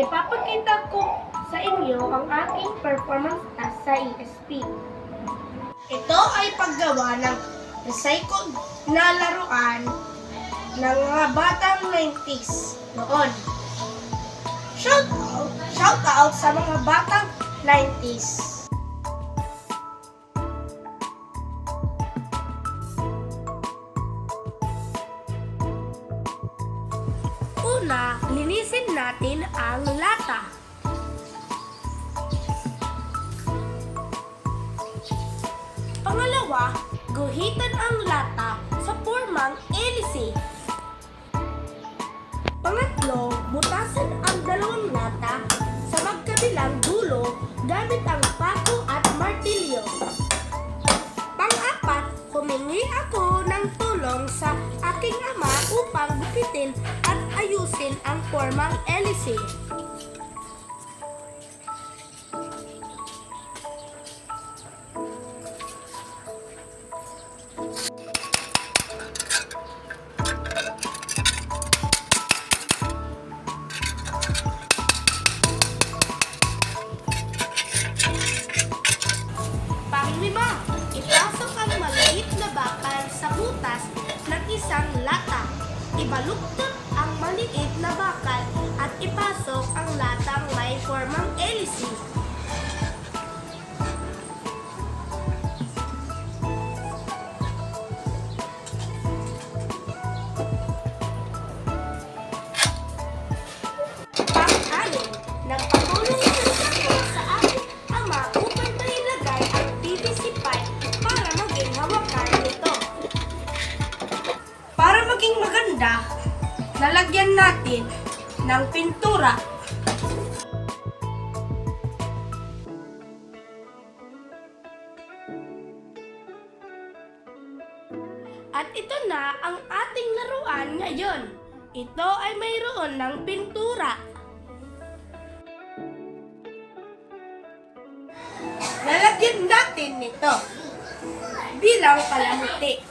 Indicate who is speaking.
Speaker 1: ipapakita ko sa inyo ang aking performance as sa Ito ay paggawa ng recycled na laruan ng mga batang 90s noon. Shout out, shout out sa mga batang 90s. Una, linisin natin ang lata. Pangalawa, guhitan ang lata sa formang elise. Gamit ang pako at martilyo. Pang-apat, humingi ako ng tulong sa aking ama upang gupitin at ayusin ang formang elise. Butas ng isang lata. Ibaluktot ang maliit na bakal at ipasok ang latang may formang elise. Natin ng pintura. At ito na ang ating laruan ngayon. Ito ay mayroon ng pintura. Lalagyan natin nito bilang kalamuti.